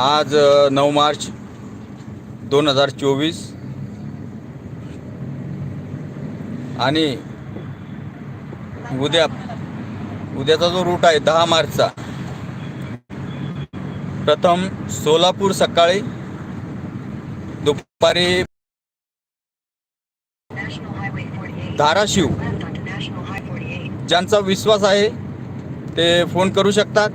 आज नऊ मार्च दोन हजार चोवीस. आणि उद्या उद्याचा जो रूट आहे दहा मार्चचा. प्रथम सोलापूर सकाळी दुपारी धाराशिव. ज्यांचा विश्वास आहे ते फोन करू शकतात.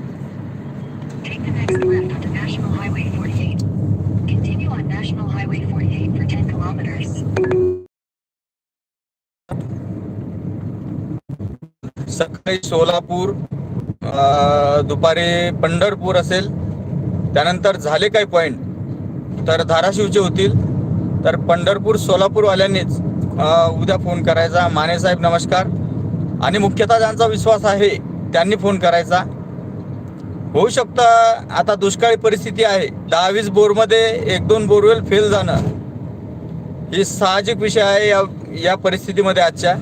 सकाळी सोलापूर दुपारी पंढरपूर असेल त्यानंतर झाले काही पॉईंट तर धाराशिवचे होतील. तर पंढरपूर सोलापूरवाल्यांनीच उद्या फोन करायचा. माने साहेब नमस्कार. आणि मुख्यतः ज्यांचा विश्वास आहे त्यांनी फोन करायचा. होऊ शकतं आता दुष्काळी परिस्थिती आहे. दहा वीस बोरमध्ये एक दोन बोरवेल फेल जाणं ही साहजिक विषय आहे या या परिस्थितीमध्ये आजच्या.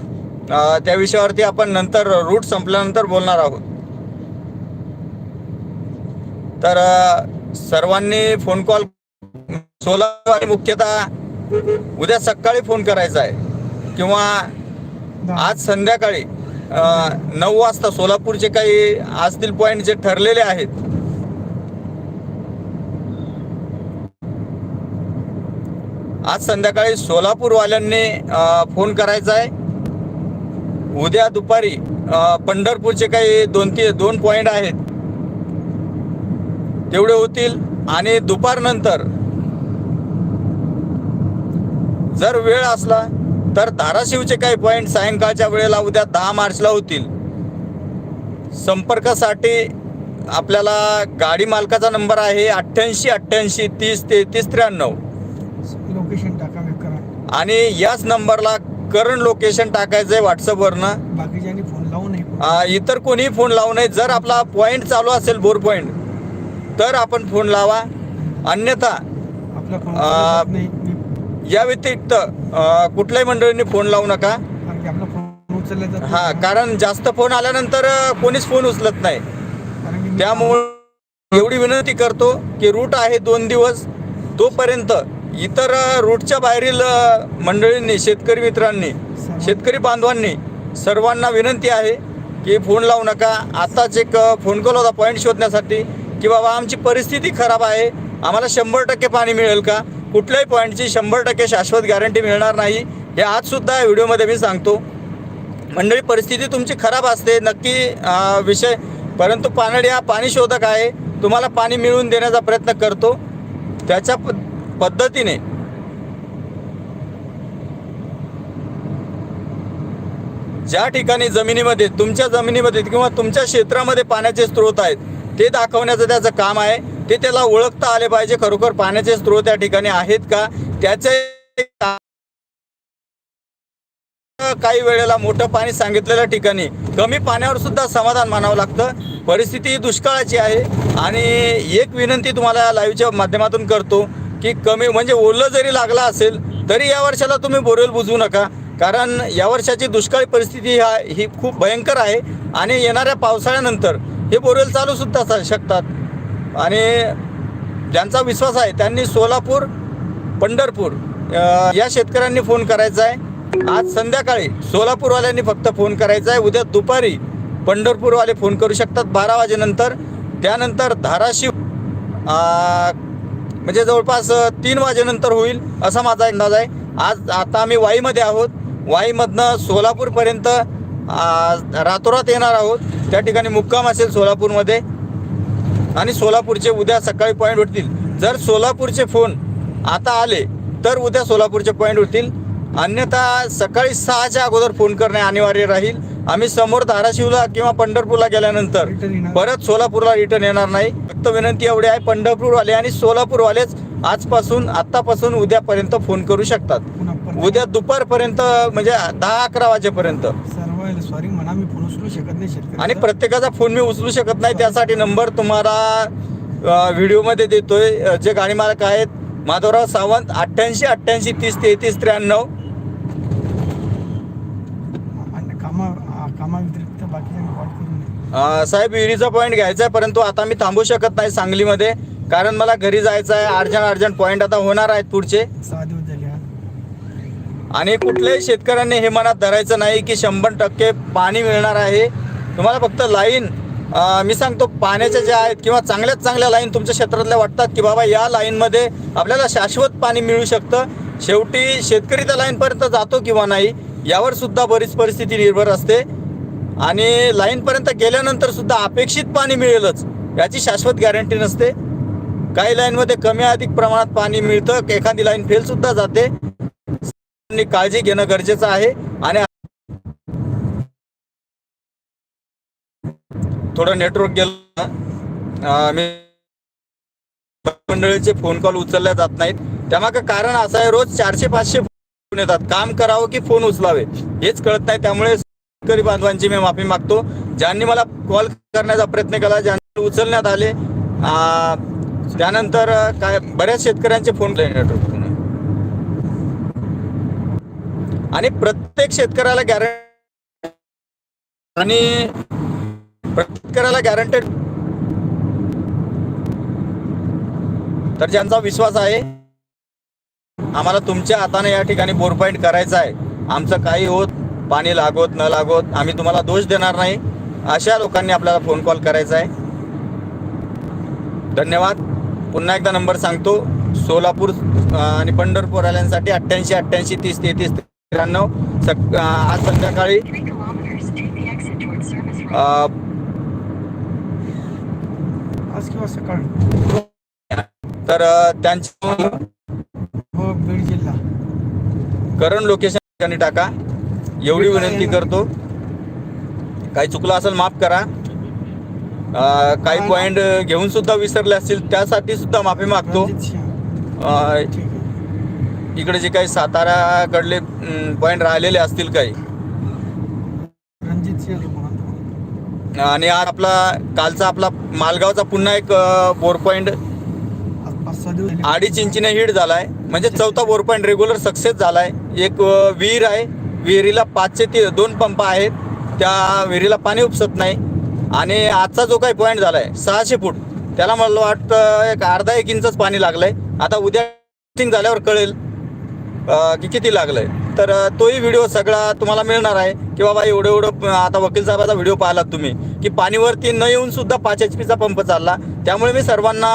त्या विषयावरती आपण नंतर रूट संपल्यानंतर बोलणार आहोत. तर सर्वांनी फोन कॉल सोला मुख्यतः उद्या सकाळी फोन करायचा आहे. किंवा आज संध्याकाळी नऊ वाजता सोलापूरचे काही असतील पॉईंट जे ठरलेले आहेत. आज संध्याकाळी सोलापूरवाल्यांनी फोन करायचा आहे. उद्या दुपारी पंढरपूरचे काही दोन तीन दोन पॉईंट आहेत. तेवढे होतील आणि दुपारनंतर जर वेळ असला तर धाराशिवचे काही पॉईंट सायंकाळच्या वेळेला उद्या दहा मार्चला होतील. संपर्कासाठी आपल्याला गाडी मालकाचा नंबर आहे अठ्ठ्याऐंशी अठ्ठ्याऐंशी तीस तेहतीस त्र्याण्णव. लोकेशन टाका आणि याच नंबरला करंट लोकेशन टाकायचं आहे व्हॉट्सअपवरनं बाकीच्यांनी फोन लावू नये आ, इतर कोणीही फोन लावू नये. जर आपला पॉईंट चालू असेल बोर पॉईंट तर आपण फोन लावा. अन्यथा आपला फोन आ, चालू नाही. मी- या व्यतिरिक्त अ, कुठल्याही मंडळींनी फोन लावू नका. कारण की आपला फोन उचलला जातो. हा कारण जास्त फोन आल्यानंतर अ, कोणीच फोन उचलत नाही. कारण की मी- त्यामुळे एवढी विनंती करतो की रूट आहे दोन दिवस. तोपर्यंत इतर रूटच्या बाहेरील मंडळींनी शेतकरी मित्रांनी शेतकरी बांधवांनी सर्वांना विनंती आहे की फोन लावू नका. आताच एक फोन कॉल होता पॉईंट शोधण्यासाठी की बाबा आमची परिस्थिती खराब आहे. आम्हाला शंभर टक्के पाणी मिळेल का? कुठल्याही पॉईंटची शंभर टक्के शाश्वत गॅरंटी मिळणार नाही. हे आजसुद्धा या व्हिडिओमध्ये मी सांगतो. मंडळी परिस्थिती तुमची खराब असते. नक्की विषय परंतु पानडी हा पाणी शोधक आहे. तुम्हाला पाणी मिळवून देण्याचा प्रयत्न करतो. त्याच्या पद्धतीने. ज्या ठिकाणी जमिनीमध्ये तुमच्या जमिनीमध्ये किंवा तुमच्या क्षेत्रामध्ये पाण्याचे स्रोत आहेत ते दाखवण्याचं त्याचं काम आहे. ते त्याला ओळखता आले पाहिजे. खरोखर पाण्याचे स्रोत त्या ठिकाणी आहेत का? त्याचे काही वेळेला मोठं पाणी सांगितलेल्या ठिकाणी कमी पाण्यावर सुद्धा समाधान मानावं लागतं. परिस्थिती दुष्काळाची आहे. आणि एक विनंती तुम्हाला लाईव्हच्या माध्यमातून करतो. की कमी म्हणजे ओलं जरी लागला असेल तरी या वर्षाला तुम्ही बोरवेल बुजवू नका. कारण या वर्षाची दुष्काळी परिस्थिती हा ही खूप भयंकर आहे. आणि येणाऱ्या पावसाळ्यानंतर हे बोरवेल चालूसुद्धा शकतात. आणि ज्यांचा विश्वास आहे त्यांनी सोलापूर पंढरपूर या शेतकऱ्यांनी फोन करायचा आहे. आज संध्याकाळी सोलापूरवाल्यांनी फक्त फोन करायचा आहे. उद्या दुपारी पंढरपूरवाले फोन करू शकतात बारा वाजेनंतर. त्यानंतर धाराशिव म्हणजे जवळपास तीन वाजेनंतर होईल असा माझा अंदाज आहे. आज आता आम्ही वाईमध्ये आहोत. वाईमधनं सोलापूरपर्यंत रातोरात येणार आहोत. त्या ठिकाणी मुक्काम असेल सोलापूरमध्ये. आणि सोलापूरचे उद्या सकाळी पॉईंट उठतील. जर सोलापूरचे फोन आता आले तर उद्या सोलापूरचे पॉईंट उठतील. अन्यथा सकाळी सहाच्या अगोदर फोन करणे अनिवार्य राहील. आम्ही समोर धाराशिवला किंवा पंढरपूरला गेल्यानंतर. परत सोलापूरला रिटर्न येणार नाही. फक्त विनंती एवढी आहे पंढरपूरवाले आणि सोलापूरवालेच आजपासून आत्तापासून उद्यापर्यंत फोन करू शकतात. उद्या दुपारपर्यंत म्हणजे दहा अकरा वाजेपर्यंत. सॉरी म्हणा मी फोन उचलू शकत नाही आणि प्रत्येकाचा फोन मी उचलू शकत नाही त्यासाठी नंबर तुम्हाला व्हिडिओमध्ये देतोय. जे गाडी मालक आहेत माधवराव सावंत अठ्ठ्याऐंशी अठ्ठ्याऐंशी तीस तेहतीस त्र्याण्णव आणि कामा कामा व्यतिरिक्त बाकीच्यांनी कॉल करू नये अ, साहेब विहिरीचा पॉईंट घ्यायचा आहे परंतु आता मी थांबू शकत नाही सांगलीमध्ये. कारण मला घरी जायचं आहे अर्जंट अर्जंट पॉईंट आता होणार आहेत पुढचे. आणि कुठल्याही शेतकऱ्यांनी हे मनात धरायचं नाही की शंभर टक्के पाणी मिळणार आहे. तुम्हाला फक्त लाईन मी सांगतो पाण्याच्या ज्या आहेत किंवा चांगल्यात चांगल्या लाईन तुमच्या क्षेत्रातल्या वाटतात की बाबा या लाईनमध्ये आपल्याला शाश्वत पाणी मिळू शकतं. शेवटी शेतकरी त्या लाईनपर्यंत जातो किंवा नाही यावर सुद्धा बरीच परिस्थिती निर्भर असते. आणि लाईनपर्यंत गेल्यानंतर सुद्धा अपेक्षित पाणी मिळेलच याची शाश्वत गॅरंटी नसते. काही लाईनमध्ये कमी अधिक प्रमाणात पाणी मिळतं एखादी लाईन फेल सुद्धा जाते. काळजी घेणं गरजेचं आहे आणि थोडं नेटवर्क गेलं मंडळीचे फोन कॉल उचलल्या जात नाहीत. त्यामागं कारण असं आहे रोज चारशे पाचशे फोन येतात. काम करावं की फोन उचलावे हेच कळत नाही. त्यामुळे शेतकरी बांधवांची मी माफी मागतो. ज्यांनी मला कॉल करण्याचा प्रयत्न केला ज्यांनी उचलण्यात आले त्यानंतर काय बऱ्याच शेतकऱ्यांचे फोन नेटवर्क आणि प्रत्येक शेतकऱ्याला गॅरंटी आणि प्रत्येक शेतकऱ्याला गॅरंटेड तर ज्यांचा विश्वास आहे आम्हाला तुमच्या हाताने या ठिकाणी बोरपॉईंट करायचा आहे. आमचं काही होत पाणी लागोत न लागोत आम्ही तुम्हाला दोष देणार नाही. अशा लोकांनी आपल्याला फोन कॉल करायचा आहे. धन्यवाद. पुन्हा एकदा नंबर सांगतो. सोलापूर आणि पंढरपूर आल्यांसाठी अठ्ठ्याऐंशी अठ्ठ्याऐंशी तीस तेहतीस त्र्याण्णव सक आज संध्याकाळी आज किंवा सकाळ. तर त्यांच्या करण लोकेशन ठिकाणी टाका. एवढी विनंती करतो. काही चुकलं असेल माफ करा. काही पॉइंट घेऊन सुद्धा विसरले असतील त्यासाठी सुद्धा माफी मागतो. इकडे जे काही साताराकडले पॉइंट राहिलेले असतील काही. आणि आज आपला कालचा आपला मालगावचा पुन्हा एक बोर पॉइंट. अडीच इंचीने हिट झालाय. म्हणजे चौथा बोर पॉईंट रेग्युलर सक्सेस झालाय. एक अ, विहीर आहे. विहिरीला पाचशे ती दोन पंप आहेत. त्या विहिरीला पाणी उपसत नाही. आणि आजचा जो काही पॉईंट झाला आहे सहाशे फूट त्याला मला वाटतं एक अर्धा एक इंचच पाणी लागलंय. आता उद्या झाल्यावर कळेल की किती लागलंय. तर तोही व्हिडिओ सगळा तुम्हाला मिळणार आहे. की बाबा एवढं एवढं आता वकील साहेबाचा व्हिडिओ पाहिलात तुम्ही की पाणीवरती न येऊन सुद्धा पाच एच पीचा पंप चालला. त्यामुळे मी सर्वांना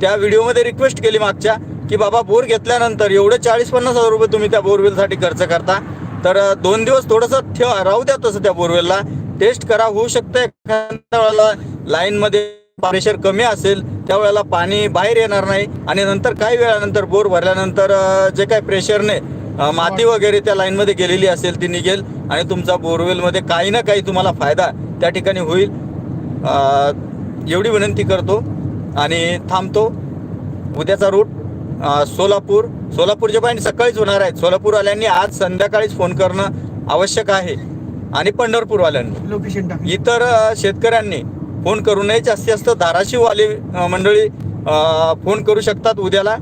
त्या व्हिडिओमध्ये रिक्वेस्ट केली मागच्या की बाबा बोर घेतल्यानंतर एवढे चाळीस पन्नास हजार रुपये तुम्ही त्या बोरवेलसाठी खर्च करता. तर दोन दिवस थोडंसं ठेवा राहू द्या तसं त्या बोरवेलला. टेस्ट करा होऊ शकतं एखाद्या वेळेला लाईनमध्ये प्रेशर कमी असेल त्यावेळेला पाणी बाहेर येणार नाही आणि नंतर काही वेळानंतर बोर भरल्यानंतर जे काही प्रेशरने माती वगैरे त्या लाईनमध्ये गेलेली असेल ती निघेल आणि तुमचा बोरवेलमध्ये काही ना काही तुम्हाला फायदा त्या ठिकाणी होईल. एवढी विनंती करतो आणि थांबतो. उद्याचा रूट सोलापूर सोलापूरचे पॉईंट सकाळीच होणार आहेत. सोलापूरवाल्यांनी आज संध्याकाळीच फोन करणं आवश्यक आहे. आणि पंढरपूरवाल्यांनी. लोकेशन इतर शेतकऱ्यांनी फोन करू नये. जास्तीत जास्त धाराशिववाली मंडळी फोन करू शकतात उद्याला.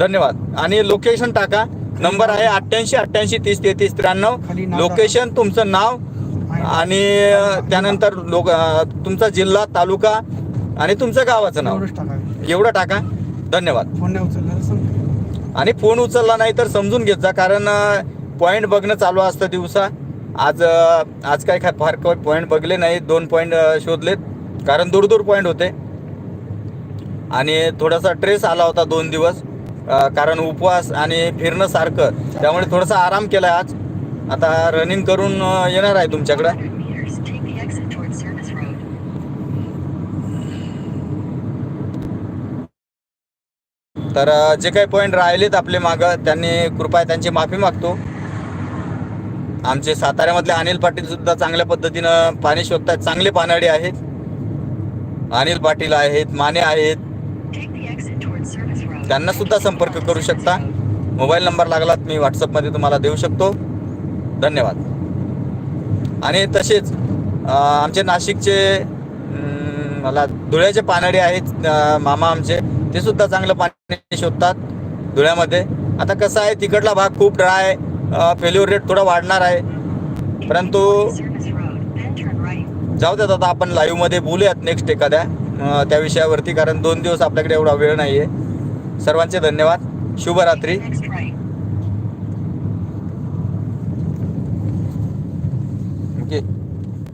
धन्यवाद. आणि लोकेशन टाका. नंबर आहे अठ्ठ्याऐंशी अठ्ठ्याऐंशी तीस तेहतीस त्र्याण्णव. लोकेशन तुमचं नाव आणि त्यानंतर लोक तुमचा जिल्हा तालुका आणि तुमचं गावाचं नाव. एवढं टाका. धन्यवाद. फोन नाही उचलला आणि फोन उचलला नाही तर समजून घेत जा कारण पॉईंट बघणं चालू असतं दिवसा. आज अ, आज काय खा- फार पॉईंट बघले नाही दोन पॉईंट शोधलेत. कारण दूर दूर पॉईंट होते. आणि थोडासा ट्रेस आला होता दोन दिवस. अ, कारण उपवास आणि फिरणं सारखं. त्यामुळे थोडासा आराम केला आज. आता रनिंग करून अ, येणार आहे तुमच्याकडं. तर जे काही पॉईंट राहिलेत आपले मागं त्यांनी कृपया त्यांची माफी मागतो. आमचे साताऱ्यामधले अनिल पाटील सुद्धा चांगल्या पद्धतीनं पाणी शोधतात चांगले पानाडे आहेत. अनिल पाटील आहेत माने आहेत. त्यांना सुद्धा संपर्क करू शकता. मोबाईल नंबर लागलात मी व्हॉट्सअपमध्ये तुम्हाला देऊ शकतो. धन्यवाद. आणि तसेच आमचे नाशिकचे मला धुळ्याचे पानाडे आहेत मामा आमचे. ते सुद्धा चांगलं पाणी शोधतात धुळ्यामध्ये. आता कसं आहे तिकडला भाग खूप ड्राय फेल्युअर रेट थोडा वाढणार आहे. परंतु जाऊ देत आता आपण लाईव्हमध्ये बोलूयात नेक्स्ट एखाद्या त्या विषयावरती. कारण दोन दिवस आपल्याकडे एवढा वेळ नाही आहे सर्वांचे धन्यवाद. शुभरात्री.